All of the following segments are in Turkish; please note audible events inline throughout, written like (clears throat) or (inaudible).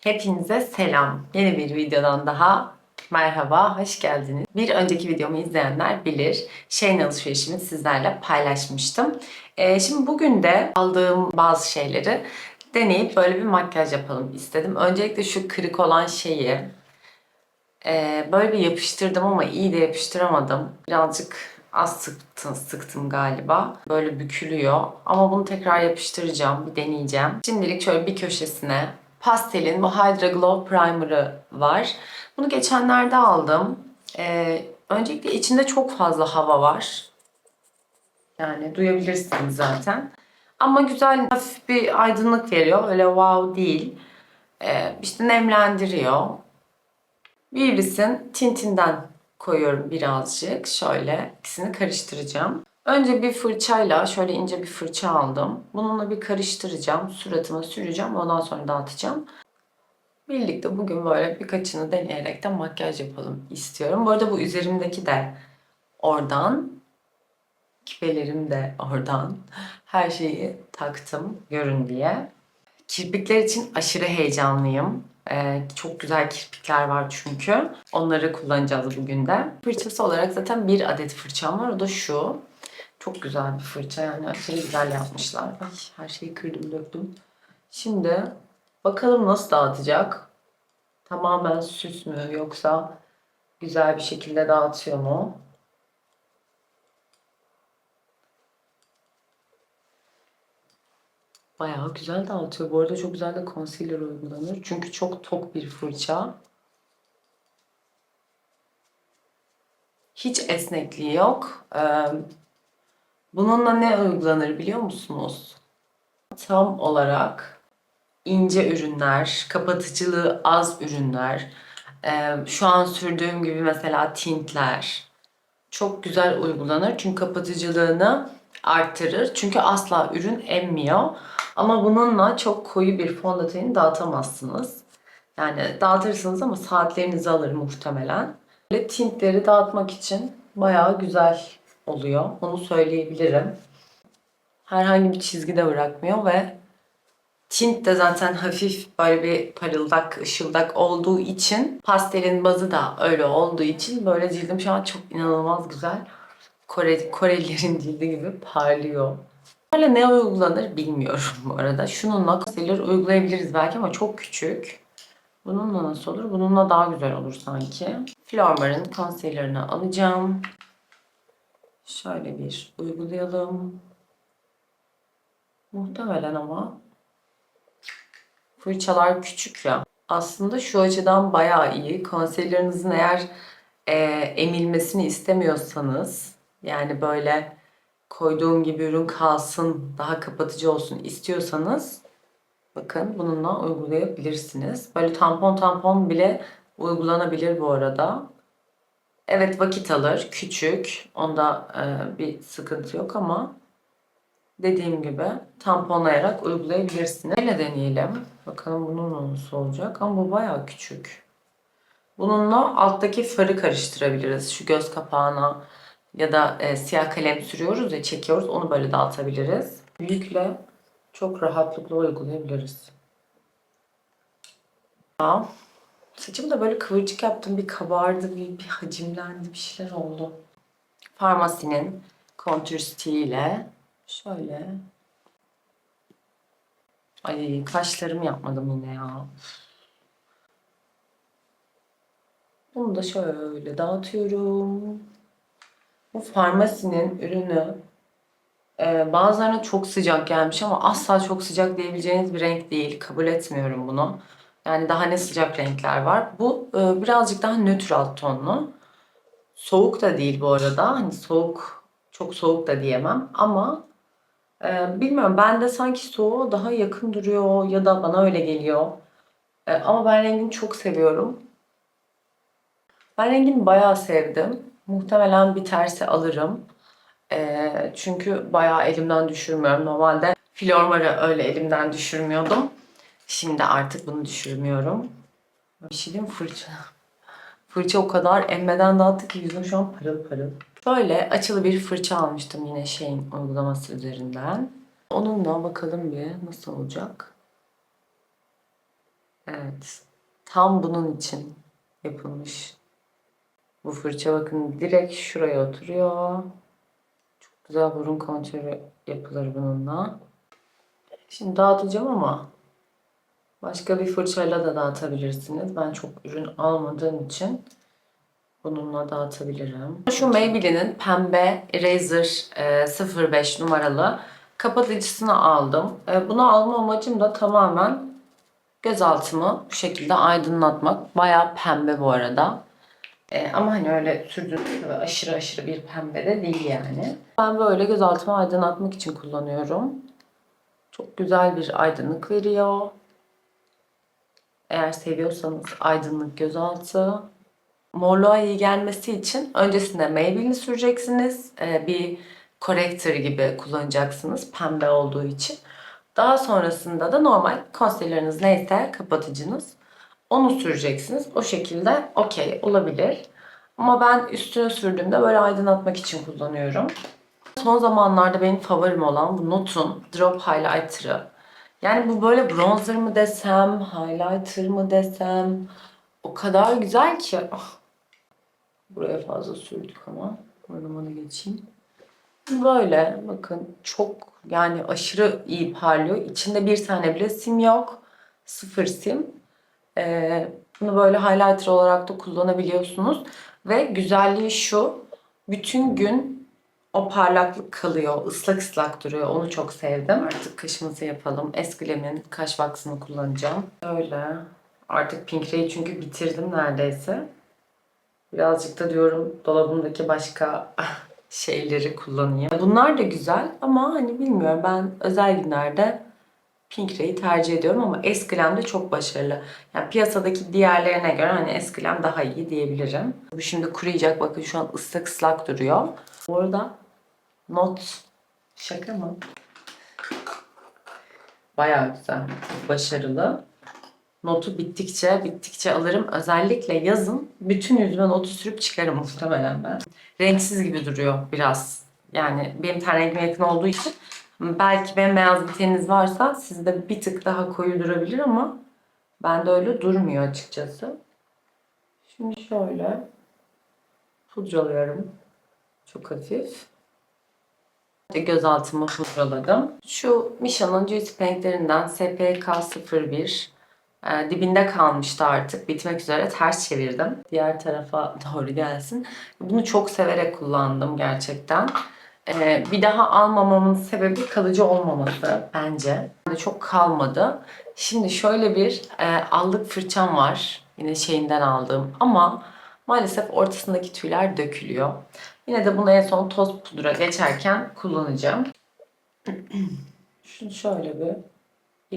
Hepinize selam. Yeni bir videodan daha merhaba, hoş geldiniz. Bir önceki videomu izleyenler bilir. Şeyin alışverişimi sizlerle paylaşmıştım. Ee, şimdi bugün de aldığım bazı şeyleri deneyip böyle bir makyaj yapalım istedim. Öncelikle şu kırık olan şeyi e, böyle bir yapıştırdım ama iyi de yapıştıramadım. Birazcık az sıktım, sıktım galiba. Böyle bükülüyor. Ama bunu tekrar yapıştıracağım. Bir deneyeceğim. Şimdilik şöyle bir köşesine pastelin bu Hydra Glow Primer'ı var. Bunu geçenlerde aldım. Ee, öncelikle içinde çok fazla hava var. Yani duyabilirsiniz zaten. Ama güzel hafif bir aydınlık veriyor. Öyle wow değil. Ee, işte nemlendiriyor. Vivis'in tintinden koyuyorum birazcık. Şöyle ikisini karıştıracağım. Önce bir fırçayla şöyle ince bir fırça aldım. Bununla bir karıştıracağım. Suratıma süreceğim. Ondan sonra dağıtacağım. Birlikte bugün böyle birkaçını deneyerek de makyaj yapalım istiyorum. Bu arada bu üzerimdeki de oradan. Küpelerim de oradan. Her şeyi taktım görün diye. Kirpikler için aşırı heyecanlıyım. Ee, çok güzel kirpikler var çünkü. Onları kullanacağız bugün de. Fırçası olarak zaten bir adet fırçam var. O da şu. Çok güzel bir fırça yani aşırı güzel yapmışlar. Ay her şeyi kırdım döktüm. Şimdi bakalım nasıl dağıtacak. Tamamen süs mü yoksa güzel bir şekilde dağıtıyor mu? Bayağı güzel dağıtıyor. Bu arada çok güzel de concealer uygulanır. Çünkü çok tok bir fırça. Hiç esnekliği yok. Ee, bununla ne uygulanır biliyor musunuz? Tam olarak ince ürünler, kapatıcılığı az ürünler, ee, şu an sürdüğüm gibi mesela tintler çok güzel uygulanır. Çünkü kapatıcılığını arttırır. Çünkü asla ürün emmiyor. Ama bununla çok koyu bir fondöteni dağıtamazsınız. Yani dağıtırsınız ama saatlerinizi alır muhtemelen. Böyle tintleri dağıtmak için bayağı güzel oluyor. Onu söyleyebilirim. Herhangi bir çizgi de bırakmıyor ve tint de zaten hafif böyle bir parıldak, ışıldak olduğu için pastelin bazı da öyle olduğu için böyle cildim şu an çok inanılmaz güzel. Kore, Korelilerin cildi gibi parlıyor. Böyle ne uygulanır bilmiyorum bu arada. Şununla concealer uygulayabiliriz belki ama çok küçük. Bununla nasıl olur? Bununla daha güzel olur sanki. Flormar'ın concealer'ını alacağım. Şöyle bir uygulayalım. Muhtemelen ama fırçalar küçük ya. Aslında şu açıdan bayağı iyi. Concealer'ınızın eğer e, emilmesini istemiyorsanız yani böyle koyduğum gibi ürün kalsın, daha kapatıcı olsun istiyorsanız bakın bununla uygulayabilirsiniz. Böyle tampon tampon bile uygulanabilir bu arada. Evet vakit alır, küçük. Onda e, bir sıkıntı yok ama dediğim gibi tamponlayarak uygulayabilirsiniz. Öyle deneyelim. Bakalım bunun nasıl olacak ama bu bayağı küçük. Bununla alttaki farı karıştırabiliriz. Şu göz kapağına ya da e, siyah kalem sürüyoruz ya çekiyoruz onu böyle dağıtabiliriz. Büyükle çok rahatlıkla uygulayabiliriz. Ya, saçımı da böyle kıvırcık yaptım. Bir kabardı, bir, bir hacimlendi, bir şeyler oldu. Farmasinin Contour Stick ile şöyle Ay kaşlarımı yapmadım yine ya. Bunu da şöyle dağıtıyorum. Bu farmasinin ürünü e, bazılarına çok sıcak gelmiş ama asla çok sıcak diyebileceğiniz bir renk değil. Kabul etmiyorum bunu. Yani daha ne sıcak renkler var. Bu e, birazcık daha nötr alt tonlu. Soğuk da değil bu arada. Hani soğuk, çok soğuk da diyemem ama e, bilmiyorum ben de sanki soğuğa daha yakın duruyor ya da bana öyle geliyor. E, ama ben rengini çok seviyorum. Ben rengini bayağı sevdim. Muhtemelen bir tersi alırım. Ee, çünkü bayağı elimden düşürmüyorum. Normalde Flormar'ı öyle elimden düşürmüyordum. Şimdi artık bunu düşürmüyorum. Bir şey diyeyim fırça. Fırça o kadar emmeden dağıttı ki yüzüm şu an parıl parıl. Böyle açılı bir fırça almıştım yine şeyin uygulaması üzerinden. Onunla bakalım bir nasıl olacak. Evet. Tam bunun için yapılmış. Bu fırça bakın direkt şuraya oturuyor. Çok güzel burun kontürü yapılır bununla. Şimdi dağıtacağım ama başka bir fırçayla da dağıtabilirsiniz. Ben çok ürün almadığım için bununla dağıtabilirim. Şu Maybelline'in pembe e, 05 numaralı kapatıcısını aldım. E, Bunu alma amacım da tamamen gözaltımı bu şekilde aydınlatmak. Bayağı pembe bu arada. E, ama hani öyle sürdürüp ve aşırı aşırı bir pembe de değil yani. Ben böyle gözaltımı aydınlatmak için kullanıyorum. Çok güzel bir aydınlık veriyor. Eğer seviyorsanız aydınlık gözaltı. Morluğa iyi gelmesi için öncesinde Maybelline süreceksiniz. Ee, bir corrector gibi kullanacaksınız pembe olduğu için. Daha sonrasında da normal concealer'ınız neyse kapatıcınız onu süreceksiniz. O şekilde okey olabilir. Ama ben üstüne sürdüğümde böyle aydınlatmak için kullanıyorum. Son zamanlarda benim favorim olan bu Notun Drop Highlighter'ı. Yani bu böyle bronzer mı desem, highlighter mı desem o kadar güzel ki. Ah, Buraya fazla sürdük ama. Burnuma da geçeyim. Böyle bakın çok yani aşırı iyi parlıyor. İçinde bir tane bile sim yok. Sıfır sim. Ee, bunu böyle highlighter olarak da kullanabiliyorsunuz. Ve güzelliği şu. Bütün gün o parlaklık kalıyor. ıslak ıslak duruyor. Onu çok sevdim. Artık kaşımızı yapalım. Esklem'in kaş wax'ını kullanacağım. Öyle. Artık Pink Ray'i çünkü bitirdim neredeyse. Birazcık da diyorum dolabımdaki başka (laughs) şeyleri kullanayım. Bunlar da güzel ama hani bilmiyorum ben özel günlerde Pink Ray'i tercih ediyorum ama Esklem de çok başarılı. Yani piyasadaki diğerlerine göre hani Esklem daha iyi diyebilirim. Bu şimdi kuruyacak. Bakın şu an ıslak ıslak duruyor. Bu arada not şaka mı? Bayağı güzel. Başarılı. Notu bittikçe bittikçe alırım. Özellikle yazın bütün yüzüme notu sürüp çıkarım muhtemelen ben. Renksiz gibi duruyor biraz. Yani benim ten rengime yakın olduğu için belki bembeyaz bir teniniz varsa sizde bir tık daha koyu durabilir ama bende öyle durmuyor açıkçası. Şimdi şöyle pudralıyorum. Çok hafif. Gözaltımı pudraladım. Şu Misha'nın Juicy renklerinden SPK01 e, dibinde kalmıştı artık. Bitmek üzere ters çevirdim. Diğer tarafa (laughs) doğru gelsin. Bunu çok severek kullandım gerçekten. E, bir daha almamamın sebebi kalıcı olmaması bence. Çok kalmadı. Şimdi şöyle bir e, allık fırçam var. Yine şeyinden aldığım ama maalesef ortasındaki tüyler dökülüyor. Yine de bunu en son toz pudra geçerken kullanacağım. (clears throat) Şunu şöyle bir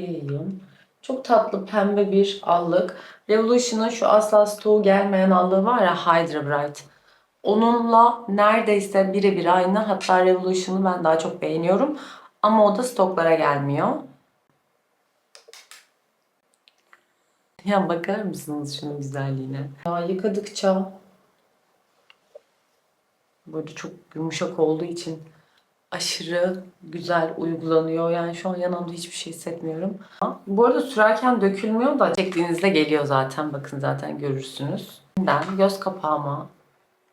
yayayım. Çok tatlı pembe bir allık. Revolution'ın şu asla stoğu gelmeyen allığı var ya Hydra Bright. Onunla neredeyse birebir aynı. Hatta Revolution'ı ben daha çok beğeniyorum. Ama o da stoklara gelmiyor. Ya bakar mısınız şunun güzelliğine? Ya yıkadıkça böyle çok yumuşak olduğu için aşırı güzel uygulanıyor. Yani şu an yanımda hiçbir şey hissetmiyorum. Bu arada sürerken dökülmüyor da çektiğinizde geliyor zaten. Bakın zaten görürsünüz. Ben göz kapağıma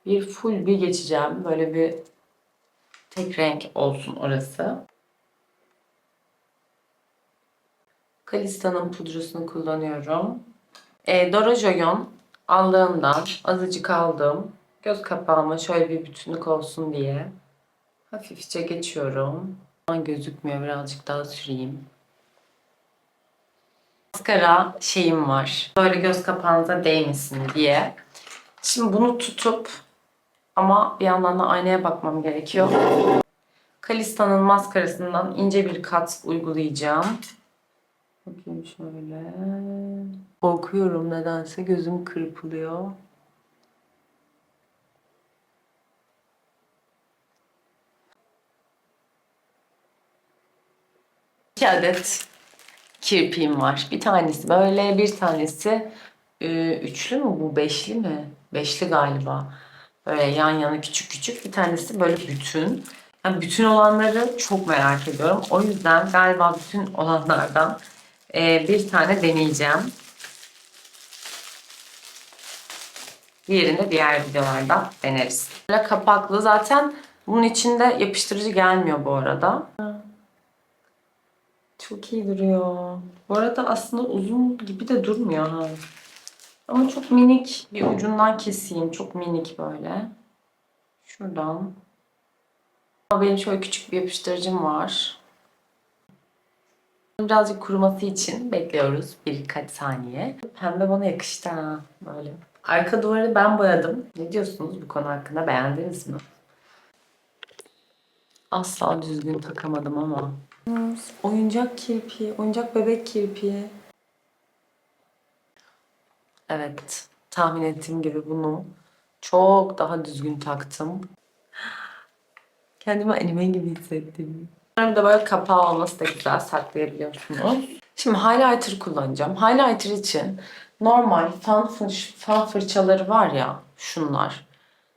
bir full bir geçeceğim. Böyle bir tek renk olsun orası. Kalista'nın pudrasını kullanıyorum. E, Dora Joyon aldığımdan azıcık aldım. Göz kapağıma şöyle bir bütünlük olsun diye. Hafifçe geçiyorum. Gözükmüyor. Birazcık daha süreyim. Maskara şeyim var. Böyle göz kapağınıza değmesin diye. Şimdi bunu tutup ama bir yandan da aynaya bakmam gerekiyor. Kalista'nın maskarasından ince bir kat uygulayacağım. Bakayım şöyle. Korkuyorum nedense gözüm kırpılıyor. iki adet kirpiğim var. Bir tanesi böyle, bir tanesi e, üçlü mü bu, beşli mi? Beşli galiba. Böyle yan yana küçük küçük. Bir tanesi böyle bütün. Yani bütün olanları çok merak ediyorum. O yüzden galiba bütün olanlardan e, bir tane deneyeceğim. Diğerini diğer videolarda deneriz. Böyle kapaklı zaten bunun içinde yapıştırıcı gelmiyor bu arada. Çok iyi duruyor. Bu arada aslında uzun gibi de durmuyor ha. Ama çok minik bir ucundan keseyim. Çok minik böyle. Şuradan. Ama Benim şöyle küçük bir yapıştırıcım var. Birazcık kuruması için bekliyoruz birkaç saniye. Pembe bana yakıştı ha böyle. Arka duvarı ben boyadım. Ne diyorsunuz bu konu hakkında? Beğendiniz mi? Asla düzgün takamadım ama. Oyuncak kirpi, oyuncak bebek kirpi. Evet, tahmin ettiğim gibi bunu çok daha düzgün taktım. Kendimi anime gibi hissettim. Bir de böyle kapağı olması da güzel saklayabiliyorsunuz. Şimdi highlighter kullanacağım. Highlighter için normal fan, fır, fan fırçaları var ya şunlar.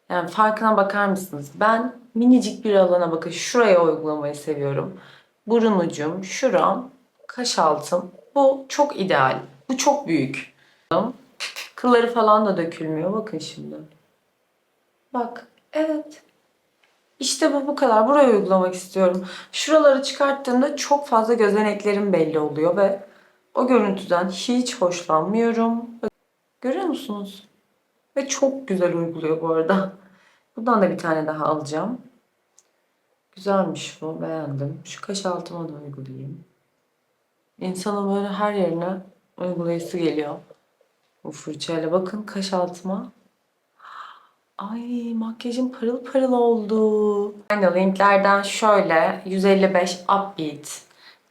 Yani farkına bakar mısınız? Ben minicik bir alana bakın şuraya uygulamayı seviyorum. Burun ucum, şuram, kaş altım. Bu çok ideal. Bu çok büyük. Kılları falan da dökülmüyor. Bakın şimdi. Bak. Evet. İşte bu bu kadar. Buraya uygulamak istiyorum. Şuraları çıkarttığımda çok fazla gözeneklerim belli oluyor ve o görüntüden hiç hoşlanmıyorum. Görüyor musunuz? Ve çok güzel uyguluyor bu arada. Buradan da bir tane daha alacağım. Güzelmiş bu. Beğendim. Şu kaş altıma da uygulayayım. İnsanın böyle her yerine uygulayısı geliyor. Bu fırçayla bakın kaş altıma. Ay makyajım parıl parıl oldu. Aynı linklerden şöyle 155 Upbeat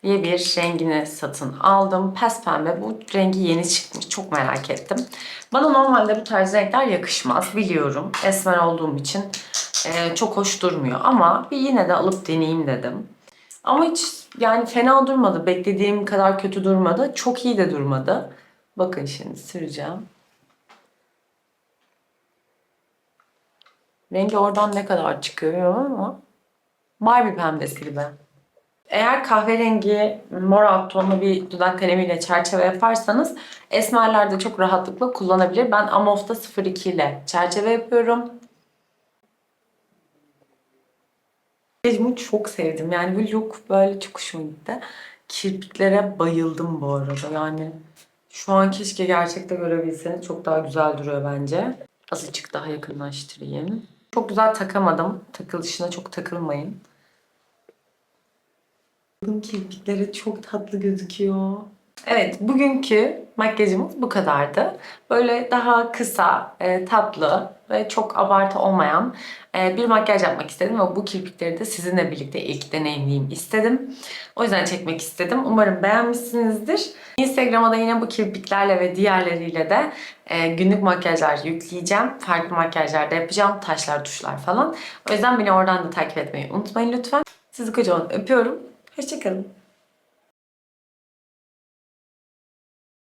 diye bir rengini satın aldım. Pes pembe. Bu rengi yeni çıkmış. Çok merak ettim. Bana normalde bu tarz renkler yakışmaz. Biliyorum. Esmer olduğum için e, çok hoş durmuyor. Ama bir yine de alıp deneyeyim dedim. Ama hiç yani fena durmadı. Beklediğim kadar kötü durmadı. Çok iyi de durmadı. Bakın şimdi süreceğim. Rengi oradan ne kadar çıkıyor ama Barbie pembesi gibi. Eğer kahverengi mor alt tonlu bir dudak kalemiyle çerçeve yaparsanız esmerler de çok rahatlıkla kullanabilir. Ben Amof'ta 02 ile çerçeve yapıyorum. Makyajımı çok sevdim. Yani bu look böyle çok hoşuma gitti. Kirpiklere bayıldım bu arada. Yani şu an keşke gerçekte görebilseniz. Çok daha güzel duruyor bence. Azıcık daha yakınlaştırayım. Çok güzel takamadım. Takılışına çok takılmayın. Bunun kirpikleri çok tatlı gözüküyor. Evet, bugünkü makyajımız bu kadardı. Böyle daha kısa, e, tatlı ve çok abartı olmayan e, bir makyaj yapmak istedim ve bu kirpikleri de sizinle birlikte ilk deneyimleyeyim istedim. O yüzden çekmek istedim. Umarım beğenmişsinizdir. Instagram'a da yine bu kirpiklerle ve diğerleriyle de e, günlük makyajlar yükleyeceğim. Farklı makyajlar da yapacağım. Taşlar, tuşlar falan. O yüzden beni oradan da takip etmeyi unutmayın lütfen. Sizi kocaman öpüyorum. Hoşçakalın.